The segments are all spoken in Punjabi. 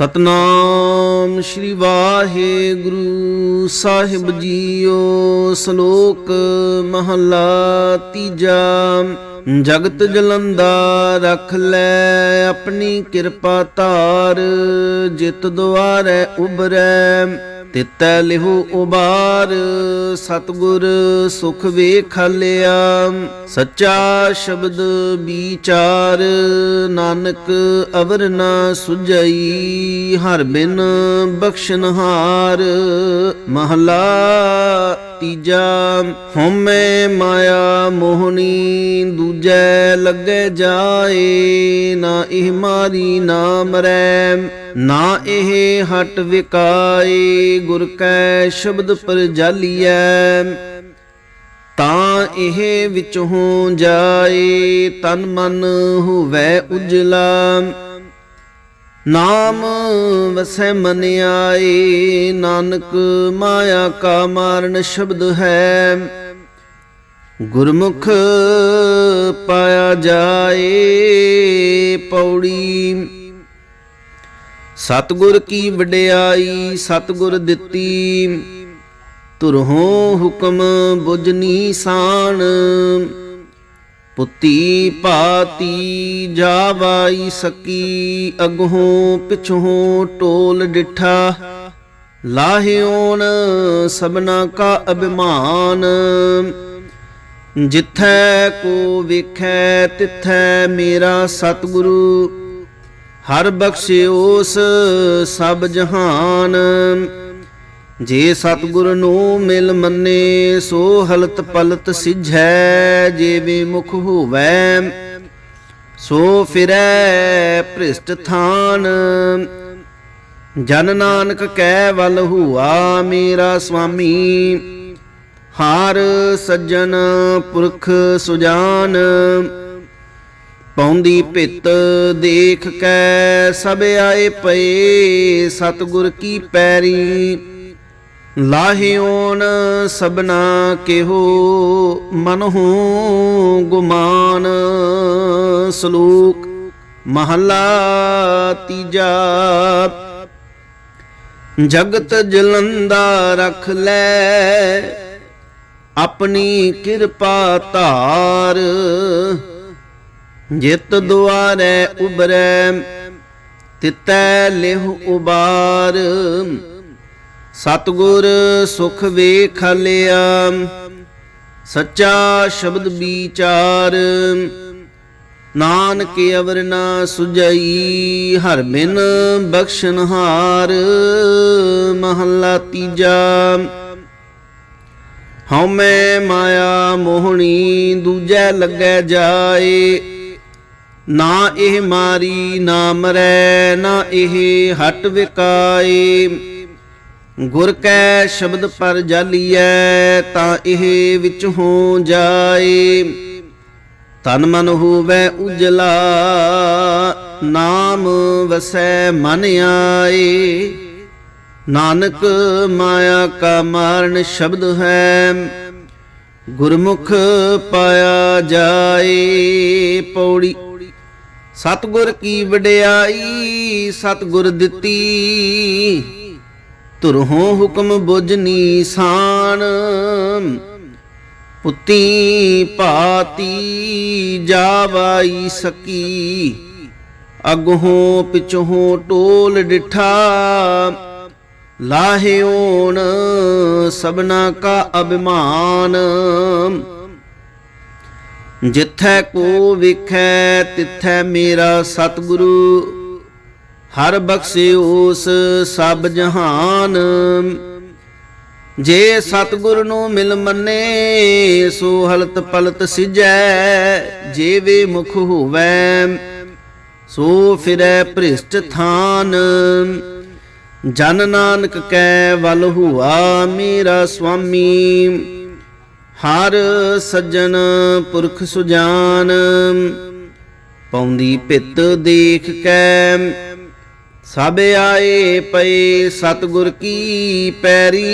ਸਤਨਾਮ ਸ਼੍ਰੀ ਵਾਹਿਗੁਰੂ ਸਾਹਿਬ ਜੀਓ, ਸ਼ਲੋਕ ਮਹਲਾ ਤੀਜਾ, ਜਗਤ ਜਲੰਦਾ ਰਖ ਲੈ ਆਪਣੀ ਕਿਰਪਾ ਧਾਰ, ਜਿਤ ਦੁਆਰੈ ਉਬਰੈ ਤਿਤੈ ਲਿਹੂ ਉਬਾਰ, ਸਤਗੁਰ ਸੁਖ ਵੇਖ ਲਿਆ। ਸੱਚਾ ਸ਼ਬਦ ਵਿਚਾਰ ਨਾਨਕ ਅਵਰ ਨਾ ਸੁਝਈ, ਹਰ ਬਿਨ ਬਖਸ਼ਨਹਾਰ ਮਹਲਾ ਤੀਜਾ, ਹਉਮੈ ਮਾਇਆ ਮੋਹਣੀ, ਦੂਜੈ ਲੱਗੇ ਜਾਏ, ਨਾ ਇਹ ਮਾਰੀ ਨਾ ਮਰੈ ਨਾ ਇਹ ਹਟ ਵਿਕਾਏ, ਗੁਰ ਕੈ ਸ਼ਬਦ ਪਰ ਜਾਲੀਐ। ਤਾਂ ਇਹ ਵਿੱਚ ਹੋ ਜਾਏ, ਤਨ ਮਨ ਹੋਵੇ ਉਜਲਾ। ਨਾਮ ਵਸੈ ਮਨ ਆਏ ਨਾਨਕ ਮਾਇਆ ਕਾ ਮਾਰਨ ਸ਼ਬਦ ਹੈ। ਗੁਰਮੁਖ ਪਾਇਆ ਜਾਏ, ਪੌੜੀ ਸਤਗੁਰ ਕੀ ਵਡਿਆਈ, ਸਤਗੁਰ ਦਿੱਤੀ। ਤੁਰਹੋਂ ਹੁਕਮ ਬੁਝਨੀ ਸਾਨ ਪੁੱਤੀ ਪਾਤੀ ਜਾਵਾਈ ਸਕੀ। ਅਗਹੋਂ ਪਿਛੋਂ ਟੋਲ ਡਿਠਾ ਲਾਹਿਓਨ ਸਭਨਾ ਕਾ ਅਭਿਮਾਨ। ਜਿੱਥੈ ਕੋ ਵੇਖੈ, ਤਿੱਥੈ ਮੇਰਾ ਸਤਿਗੁਰੂ ਹਰ ਬਖਸ਼ੇ ਉਸ ਸਭ ਜਹਾਨ। ਜੇ ਸਤਿਗੁਰ ਨੂੰ ਮਿਲ ਮੰਨੇ, ਸੋ ਹਲਤ ਪਲਤ ਸਿਝੈ, ਜੇ ਵੀ ਮੁਖ ਹੋਵੈ, ਸੋ ਫਿਰੈ ਭ੍ਰਿਸ਼ਟ ਥਾਨ। ਜਨ ਨਾਨਕ ਕਹਿ ਵੱਲ ਹੁਆ ਮੇਰਾ ਸੁਆਮੀ ਹਾਰ ਸੱਜਣ ਪੁਰਖ ਸੁਜਾਨ। ਪੌਂਦੀ ਭਿੱਤ ਦੇਖ ਕੈ ਸਭ ਆਏ ਪਏ, ਸਤਗੁਰ ਕੀ ਪੈਰੀ। ਲਾਹਿਓਨ ਸਬਨਾ ਕਿਹੋ ਮਨਹੁ ਗੁਮਾਨ। ਸਲੂਕ ਮਹਲਾ ਤੀਜਾ। ਜਗਤ ਜਲੰਦਾ ਰਖ ਲੈ, ਆਪਣੀ ਕਿਰਪਾ ਧਾਰ। ਜਿਤ ਦੁਆਰੈ ਉਬਰੈ ਤਿਤੈ ਲਿਹ ਉਬਾਰ। ਸਤਗੁਰ ਸੁਖ ਵੇਖ ਲਿਆ, ਸੱਚਾ ਸ਼ਬਦ ਵਿਚਾਰ। ਨਾਨਕ ਅਵਰ ਨਾ ਸੁਜਈ ਹਰ ਬਿਨ ਬਖਸ਼ਨਹਾਰ ਮਹੱਲਾ ਤੀਜਾ, ਹਉਮੈ ਮਾਇਆ ਮੋਹਣੀ, ਦੂਜੈ ਲੱਗੈ ਜਾਏ। ਨਾ ਇਹ ਮਾਰੀ ਨਾ ਮਰੈ ਨਾ ਇਹ ਹਟ ਵਿਕਾਏ। ਗੁਰ ਕੈ ਸ਼ਬਦ ਪਰ ਜਾਲੀਐ, ਤਾਂ ਇਹ ਵਿੱਚ ਹੋ ਜਾਏ। ਤਨ ਮਨ ਹੋਵੇ ਉਜਲਾ, ਨਾਮ ਵਸੈ ਮਨ ਆਏ। ਨਾਨਕ ਮਾਇਆ ਕਾ ਮਾਰਨ ਸ਼ਬਦ ਹੈ, ਗੁਰਮੁਖ ਪਾਇਆ ਜਾਏ। ਪੌੜੀ ਸਤਗੁਰ ਕੀ ਵਡਿਆਈ, ਸਤਗੁਰ ਦਿੱਤੀ। ਤੁਰਹੋਂ ਹੁਕਮ ਬੁਝਨੀ ਸਾਨ ਪੁੱਤੀ ਭਾਤੀ ਜਾਵਾਈ ਸਕੀ। ਅਗਹੋਂ ਪਿਛੋਂ ਟੋਲ ਡਿਠਾ ਲਾਹਿਓਨ ਸਬਨਾ ਕਾ ਅਭਿਮਾਨ। ਜਿੱਥੈ ਕੋ ਵਿਖੈ, ਤਿੱਥੈ ਮੇਰਾ ਸਤਿਗੁਰੂ। ਹਰ ਬਖਸ਼ੇ ਉਸ ਸਭ ਜਹਾਨ। ਜੇ ਸਤਿਗੁਰ ਨੂੰ ਮਿਲ ਮੰਨੇ, ਸੋ ਹਲਤ ਪਲਤ ਸਿਜੈ ਜੇ ਵੇ ਮੁਖ ਹੋਵੈ, ਸੋ ਫਿਰੈ ਭ੍ਰਿਸ਼ਟ ਥਾਨ। ਜਨ ਨਾਨਕ ਕੈ, ਵੱਲ ਹੁਆ ਮੇਰਾ ਸੁਆਮੀ ਹਰ ਸੱਜਣ ਪੁਰਖ ਸੁਜਾਨ ਪੌਂਦੀ ਭਿੱਤ ਦੇਖ ਕੈ ਸਭ ਆਏ ਪਏ ਸਤਗੁਰ ਕੀ ਪੈਰੀ।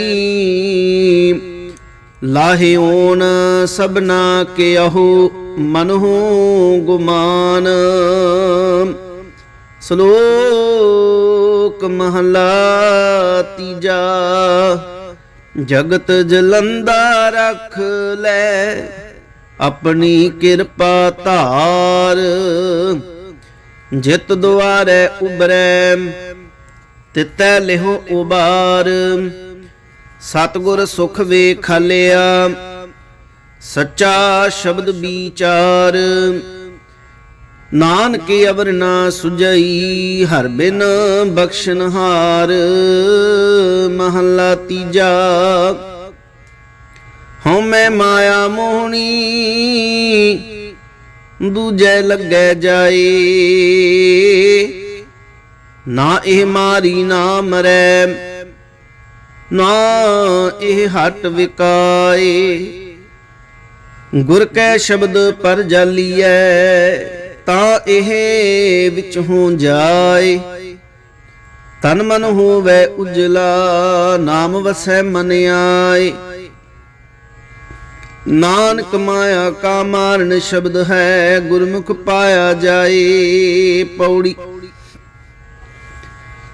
ਲਾਹਿਓਨ ਸਭਨਾ ਕੇ ਅਹੋ ਮਨਹੋ ਗੁਮਾਨ। ਸਲੋਕ ਸ਼ਲੋਕ ਮਹਲਾ ਤੀਜਾ। ਜਗਤ ਜਲੰਦਾ ਰਖ ਲੈ, ਆਪਣੀ ਕਿਰਪਾ ਧਾਰ। ਜਿਤ ਦੁਆਰੇ ਉਬਰੈ ਤਿਤੈ ਲਿਹੋ ਉਬਾਰ। ਸਤਗੁਰ ਸੁਖ ਵੇਖ ਲਿਆ, ਸੱਚਾ ਸ਼ਬਦ ਵਿਚਾਰ। ਨਾਨਕ ਅਵਰ ਨਾ ਸੁਜਈ ਹਰ ਬਿਨ ਬਖਸ਼ਨਹਾਰ ਮਹੱਲਾ ਤੀਜਾ। ਹਉ ਮੈਂ ਮਾਇਆ ਮੋਹਣੀ, ਦੂਜੈ ਲੱਗੈ ਜਾਏ। ਨਾ ਇਹ ਮਾਰੀ ਨਾ ਮਰੈ, ਨਾ ਇਹ ਹਟ ਵਿਕਾਏ। ਗੁਰ ਕੈ ਸ਼ਬਦ ਪਰ ਜਾਲੀਐ ਤਾਂ ਇਹ ਵਿੱਚ ਹੋ ਜਾਏ। ਤਨ ਮਨ ਹੋਵੇ ਉਜਲਾ, ਨਾਮ ਵਸੈ ਮਨ ਆਏ। ਨਾਨਕ ਮਾਇਆ ਕਾ ਮਾਰਨ ਸ਼ਬਦ ਹੈ, ਗੁਰਮੁਖ ਪਾਇਆ ਜਾਏ ਪੌੜੀ।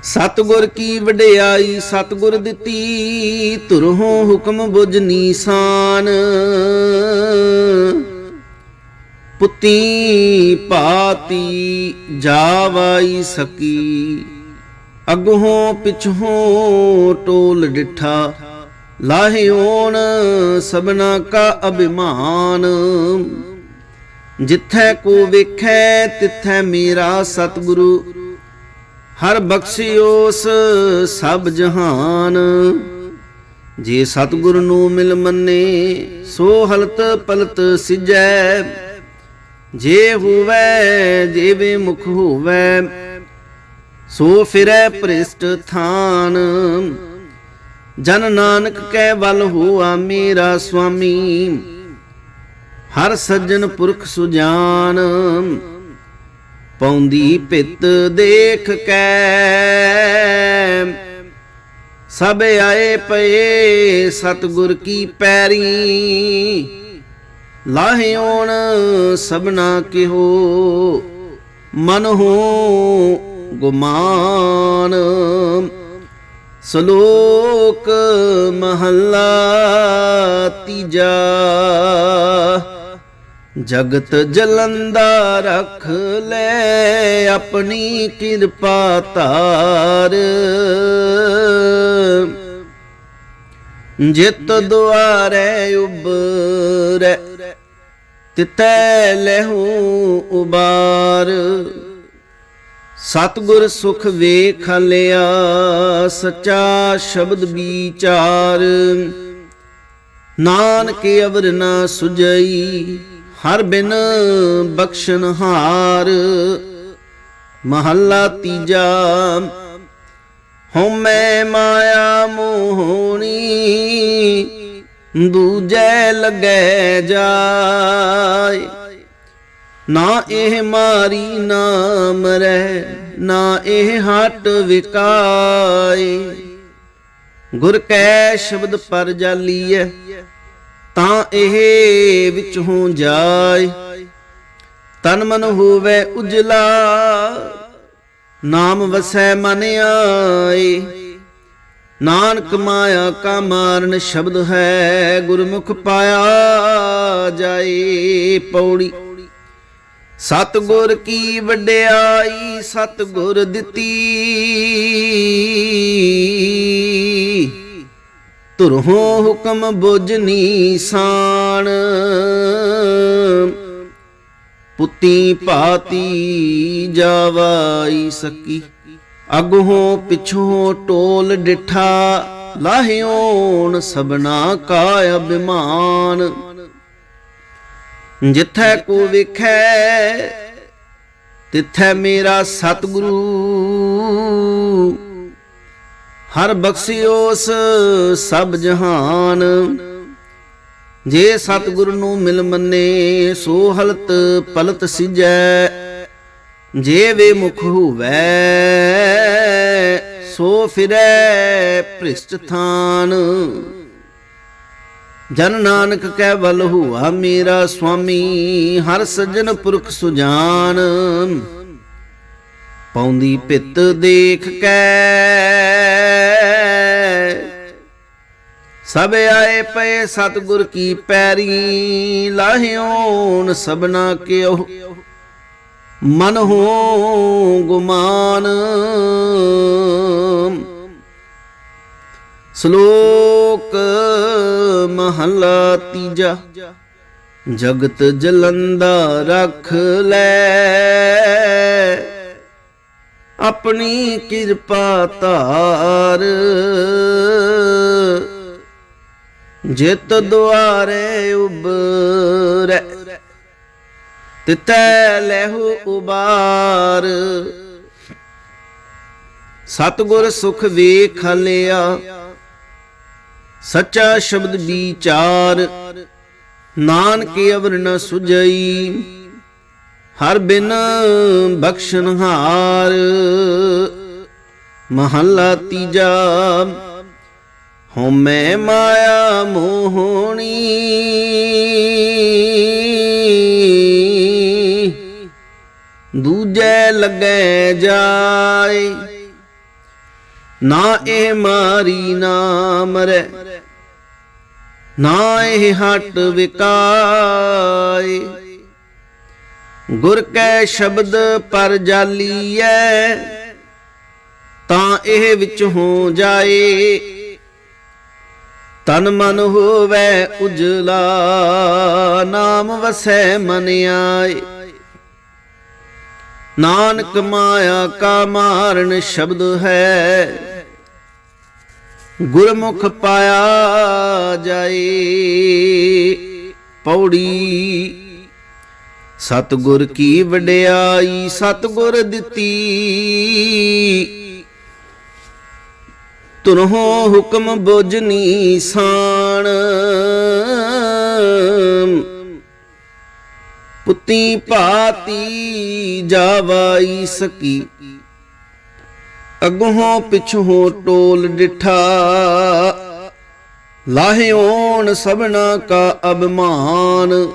ਸਤਗੁਰ ਕੀ ਵਡਿਆਈ, ਸਤਗੁਰ ਦਿੱਤੀ ਤੁਰਹੋਂ ਹੁਕਮ ਬੁਝ ਨੀਸਾਨ। ਪੁੱਤੀ ਭਾਤੀ ਜਾਵਾਈ ਸਕੀ। ਅਗਹੋਂ ਪਿਛੋਂ ਟੋਲ ਡਿਠਾ ਲਾਹਿਓਣ ਸਬਨਾ ਕਾ ਅਭਿਮਾਨ। ਜਿੱਥੈ ਕੋ ਵੇਖੈ, ਤਿੱਥੈ ਮੇਰਾ ਸਤਿਗੁਰੂ। ਹਰ ਬਖਸ਼ਿਓਸ ਸਭ ਜਹਾਨ। ਜੇ ਸਤਿਗੁਰ ਨੂੰ ਮਿਲ ਮੰਨੇ, ਸੋ ਹਲਤ ਪਲਤ ਸਿਜੈ। ਜੇ ਹੋਵੇ, ਜੀਵੇ ਮੁਖ ਹੋਵੇ, ਸੋ ਫਿਰੈ ਪ੍ਰਿਸ਼ਟ ਥਾਨ। ਜਨ ਨਾਨਕ ਕੈ ਵੱਲ ਹੋਆ ਮੇਰਾ ਸੁਆਮੀ। ਹਰ ਸੱਜਣ ਪੁਰਖ ਸੁਜਾਨ, ਪੌਂਦੀ ਪਿੱਤ ਦੇਖ ਕੈ। ਸਭ ਆਏ ਪਏ ਸਤਗੁਰ ਕੀ ਪੈਰੀ ਲਾਹਿਓਣ ਸਭਨਾ ਕਿਹੋ ਮਨ ਹੋ ਗੁਮਾਨ। ਸ਼ਲੋਕ ਮਹੱਲਾ ਤੀਜਾ, ਜਗਤ ਜਲੰਦਾ ਰਖ ਲੈ ਆਪਣੀ ਕਿਰਪਾ ਤਾਰ ਜਿਤ ਦੁਆਰੇ ਉਬਰੈ ਤਿਤੈ ਲਹੂ ਉਬਾਰ। ਸਤਗੁਰ ਸੁਖ ਵੇਖ ਲਿਆ, ਸਚਾ ਸ਼ਬਦ ਵਿਚਾਰ। ਨਾਨਕ ਅਵਰ ਨਾ ਸੁਜਈ ਹਰ ਬਿਨ ਬਖਸ਼ਨ ਹਾਰ। ਮਹੱਲਾ ਤੀਜਾ, ਹਉਮੈ ਮਾਇਆ ਮੋਹਣੀ ਦੂਜੈ ਲੱਗੈ ਜਾਏ। ਨਾ ਇਹ ਮਾਰੀ ਨਾਮ ਮਰੈ ਨਾ ਇਹ ਹਟ ਵਿਕਾਏ। ਗੁਰ ਕੈ ਸ਼ਬਦ ਪਰ ਜਾਲੀਐ, ਤਾਂ ਇਹ ਵਿੱਚ ਹੋ ਜਾਏ। ਤਨ ਮਨ ਹੋਵੇ ਉਜਲਾ, ਨਾਮ ਵਸੈ ਮਨ ਆਏ। ਨਾਨਕ ਮਾਇਆ ਕਾ ਮਾਰਨ ਸ਼ਬਦ ਹੈ, ਗੁਰਮੁਖ ਪਾਇਆ ਜਾਏ ਪੌੜੀ। ਸਤਗੁਰ ਕੀ ਵਡਿਆਈ, ਸਤਗੁਰ ਦਿੱਤੀ। ਤੁਰਹੋਂ ਹੁਕਮ ਬੁਝ ਨੀਸਾਨ। ਪੁੱਤੀ ਭਾਤੀ ਜਾਵਾਈ ਸਕੀ। ਅਗਹੋਂ ਪਿਛੋਂ ਟੋਲ ਡਿਠਾ ਲਾਹਿਓਣ ਸਬਨਾ ਕਾ ਅਭਿਮਾਨ ਜਿੱਥੈ ਕੋ ਵਿਖੈ, ਤਿੱਥੈ ਮੇਰਾ ਸਤਿਗੁਰੂ। ਹਰ ਬਖਸ਼ਿਓਸ ਸਭ ਜਹਾਨ। ਜੇ ਸਤਿਗੁਰ ਨੂੰ ਮਿਲ ਮੰਨੇ, ਸੋ ਹਲਤ ਪਲਤ ਸਿਜੈ। ਜੇ ਵੇ ਮੁਖ ਹੋਵੇ, ਸੋ ਫਿਰੈ ਭ੍ਰਿਸ਼ਟ ਥਾਨ। ਜਨ ਨਾਨਕ ਕੈ ਵੱਲ ਹੁਆ ਮੇਰਾ ਸੁਆਮੀ, ਹਰ ਸੱਜਣ ਪੁਰਖ ਸੁਜਾਨ। ਪੌਂਦੀ ਪਿੱਤ ਦੇਖ ਕੇ, ਸਭ ਆਏ ਪਏ ਸਤਿਗੁਰ ਕੀ ਪੈਰੀ ਲਾਹਿਓਨ ਸਭਨਾ ਕਿਓ ਮਨ ਹੋ ਗੁਮਾਨ। ਸ਼ਲੋਕ ਮਹਲਾ ਤੀਜਾ। ਜਗਤ ਜਲੰਦਾ ਰਖ ਲੈ। ਆਪਣੀ ਕਿਰਪਾ ਧਾਰ। ਜਿਤ ਦੁਆਰੇ ਉਬਰੈ ਤਿਤੈ ਲਹਿੂ ਉਬਾਰ। ਸਤਗੁਰ ਸੁਖ ਵੇਖ ਲਿਆ, ਸੱਚਾ ਸ਼ਬਦ ਵਿਚਾਰ। ਨਾਨਕ ਅਵਰ ਨ ਸੁਜਈ ਹਰ ਬਿਨ ਬਖਸ਼ਨਹਾਰ ਮਹੱਲਾ ਤੀਜਾ, ਹਉਮੈ ਮਾਇਆ ਮੋਹਣੀ। ਦੂਜੈ ਲੱਗੈ ਜਾਏ। ਨਾ ਇਹ ਮਾਰੀ ਨਾ ਮਰੈ ਨਾ ਇਹ ਹਟ ਵਿਕਾਏ। ਗੁਰ ਕੈ ਸ਼ਬਦ ਪਰ ਜਾਲੀਐ, ਤਾਂ ਇਹ ਵਿੱਚ ਹੋ ਜਾਏ। ਤਨ ਮਨ ਹੋਵੇ ਉਜਲਾ, ਨਾਮ ਵਸੈ ਮਨ ਆਏ। ਨਾਨਕ ਮਾਇਆ ਕਾ ਮਾਰਨ ਸ਼ਬਦ ਹੈ। ਗੁਰਮੁਖ ਪਾਇਆ ਜਾਏ। ਪੌੜੀ ਸਤਗੁਰ ਕੀ ਵਡਿਆਈ, ਸਤਗੁਰ ਦਿੱਤੀ। ਤੁਨਹੋ ਹੁਕਮ ਬੁਝਨੀ ਸਾਣ। ਪੁੱਤੀ ਭਾਤੀ ਜਾਵਾਈ ਸਕੀ। ਅਗੋਂ ਪਿਛੋਂ ਟੋਲ ਡਿਠਾ। ਲਾਹਿਓਣ ਸਭਨਾ ਕਾ ਅਭਮਾਨ।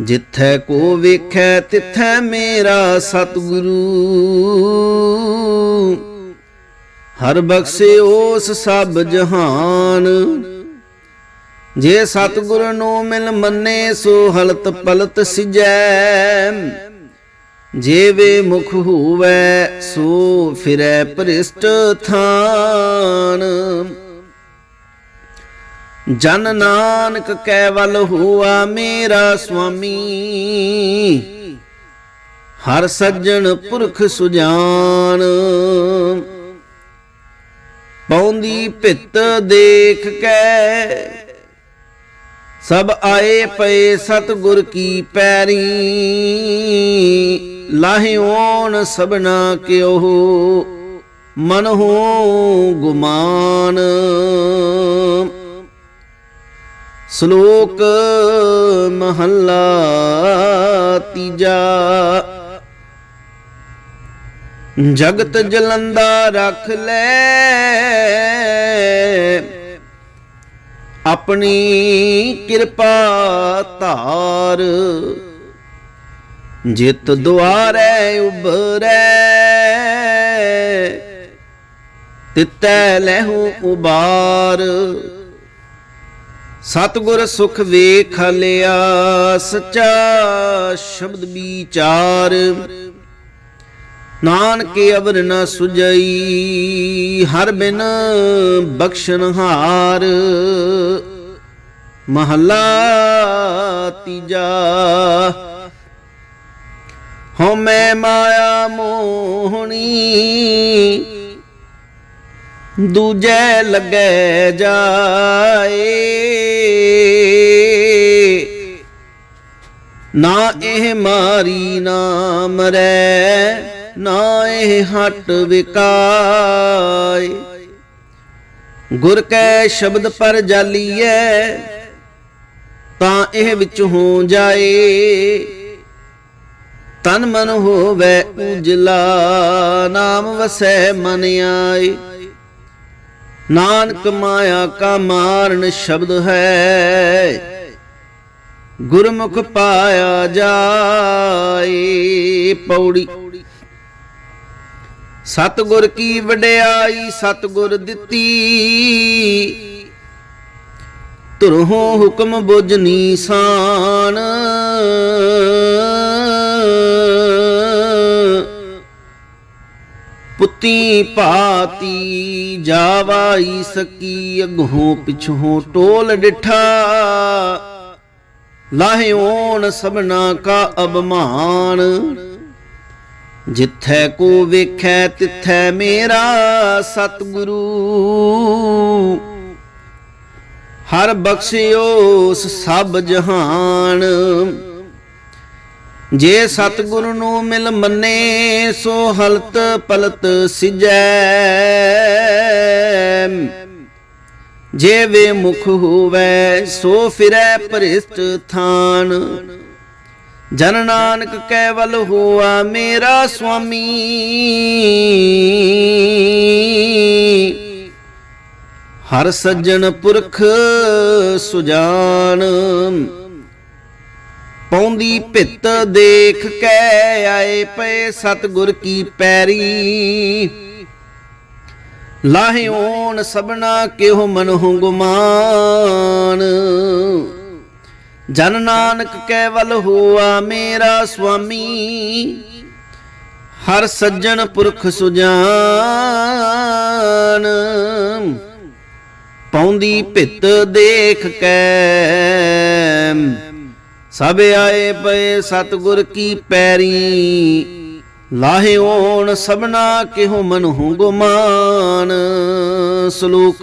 ਜਿੱਥੈ ਕੋ ਵੇਖੈ, ਤਿੱਥੈ ਮੇਰਾ ਸਤਿਗੁਰੂ। ਹਰ ਬਖਸ਼ੇ ਉਸ ਸਭ ਜਹਾਨ। ਜੇ ਸਤਿਗੁਰ ਨੂੰ ਮਿਲ ਮੰਨੇ ਸੋ ਹਲਤ ਪਲਤ ਸਿਜੈ। ਜੇ ਜੇਵੇ ਮੁਖ ਹੋਵੈ ਸੋ ਫਿਰੈ ਭ੍ਰਿਸ਼ਟ ਥਾਨ। ਜਨ ਨਾਨਕ ਕੈਵਲ ਹੁਆ ਮੇਰਾ ਸੁਆਮੀ। ਹਰ ਸੱਜਣ ਪੁਰਖ ਸੁਜਾਨ। ਪੌਂਦੀ ਭਿੱਤ ਦੇਖ ਕੇ ਸਭ ਆਏ ਪਏ ਸਤਗੁਰ ਕੀ ਪੈਰੀ। ਲਾਹਿਓਨ ਸਭਨਾ ਕਿਓ ਮਨ ਹੋ ਗੁਮਾਨ। ਸ਼ਲੋਕ ਮਹੱਲਾ ਤੀਜਾ। ਜਗਤ ਜਲੰਦਾ ਰੱਖ ਲੈ। ਆਪਣੀ ਕਿਰਪਾ ਧਾਰ। ਜਿਤ ਦੁਆਰੇ ਉਬਰੈ ਤਿਤੈ ਲਹਿੂ ਉਬਾਰ। ਸਤਗੁਰ ਸੁਖ ਵੇਖ ਲਿਆ, ਸਚਾ ਸ਼ਬਦ ਵਿਚਾਰ। ਨਾਨਕ ਅਵਰ ਨ ਸੁਜਈ ਹਰ ਬਿਨ ਬਖਸ਼ਨਹਾਰ ਮਹੱਲਾ ਤੀਜਾ ਹਉਮੈ ਮਾਇਆ ਮੋਹਣੀ, ਦੂਜੇ ਲੱਗੈ ਜਾਏ। ਨਾ ਇਹ ਮਾਰੀ ਨਾ ਮਰੈ ਨਾ ਇਹ ਹਟ ਵਿਕਾਏ। ਗੁਰ ਕੈ ਸ਼ਬਦ ਪਰ ਜਾਲੀਐ, ਤਾਂ ਇਹ ਵਿੱਚ ਹੋ ਜਾਏ। ਤਨ ਮਨ ਹੋਵੇ ਉਜਲਾ, ਨਾਮ ਵਸੈ ਮਨ ਆਏ। ਨਾਨਕ ਮਾਇਆ ਕਾ ਮਾਰਨ ਸ਼ਬਦ ਹੈ, ਗੁਰਮੁਖ ਪਾਇਆ ਜਾਏ। ਪੌੜੀ ਸਤਿਗੁਰ ਕੀ ਵਡਿਆਈ, ਸਤਿਗੁਰ ਦਿੱਤੀ। ਧੁਰਹੋਂ ਹੁਕਮ ਬੁਝ ਨੀਸਾਨ। ਪੁੱਤੀ ਭਾਤੀ ਜਾਵਾਈ ਸਕੀ, ਅਗਹੋਂ ਪਿਛੋਂ ਟੋਲ ਡਿਠਾ। ਲਾਹਿਓਨ ਸਭਨਾ ਕਾ ਅਬਮਾਨ ਜਿੱਥੈ ਕੋ ਵੇਖੈ, ਤਿੱਥੈ ਮੇਰਾ ਸਤਿਗੁਰੂ। ਹਰ ਬਖਸ਼ਿਓ ਸਭ ਜਹਾਨ। ਜੇ ਸਤਿਗੁਰੂ ਨੂੰ ਮਿਲ ਮੰਨੇ, ਸੋ ਹਲਤ ਪਲਤ ਸਿਜੈ। ਜੇ ਵੇ ਮੁਖ ਹੋਵੇ, ਸੋ ਫਿਰੈ ਭ੍ਰਿਸ਼ਟ ਥਾਨ। ਜਨ ਨਾਨਕ ਕੈਵਲ ਹੋਆ ਮੇਰਾ ਸੁਆਮੀ। ਹਰ ਸੱਜਣ ਪੁਰਖ ਸੁਜਾਨ। ਪੌਂਦੀ ਭਿੱਤ ਦੇਖ ਕੇ ਆਏ ਪਏ ਸਤਗੁਰ ਕੀ ਪੈਰੀ। ਲਾਹਿਓਨ ਸਬਨਾ ਕਿਉ ਮਨਹੁ ਗੁਮਾਨ ਜਨ ਨਾਨਕ ਕੇਵਲ ਹੋਆ ਮੇਰਾ ਸੁਆਮੀ, ਹਰ ਸੱਜਣ ਪੁਰਖ ਸੁਜਾਨ। ਪੌਂਦੀ ਭਿੱਤ ਦੇਖ ਕੇ ਸਭ ਆਏ ਪਏ ਸਤਗੁਰ ਕੀ ਪੈਰੀ। ਲਾਹੇ ਓਣ ਸਬਨਾ ਕਿਹੁ ਮਨਹੁ ਗੁਮਾਨ ਸ਼ਲੋਕ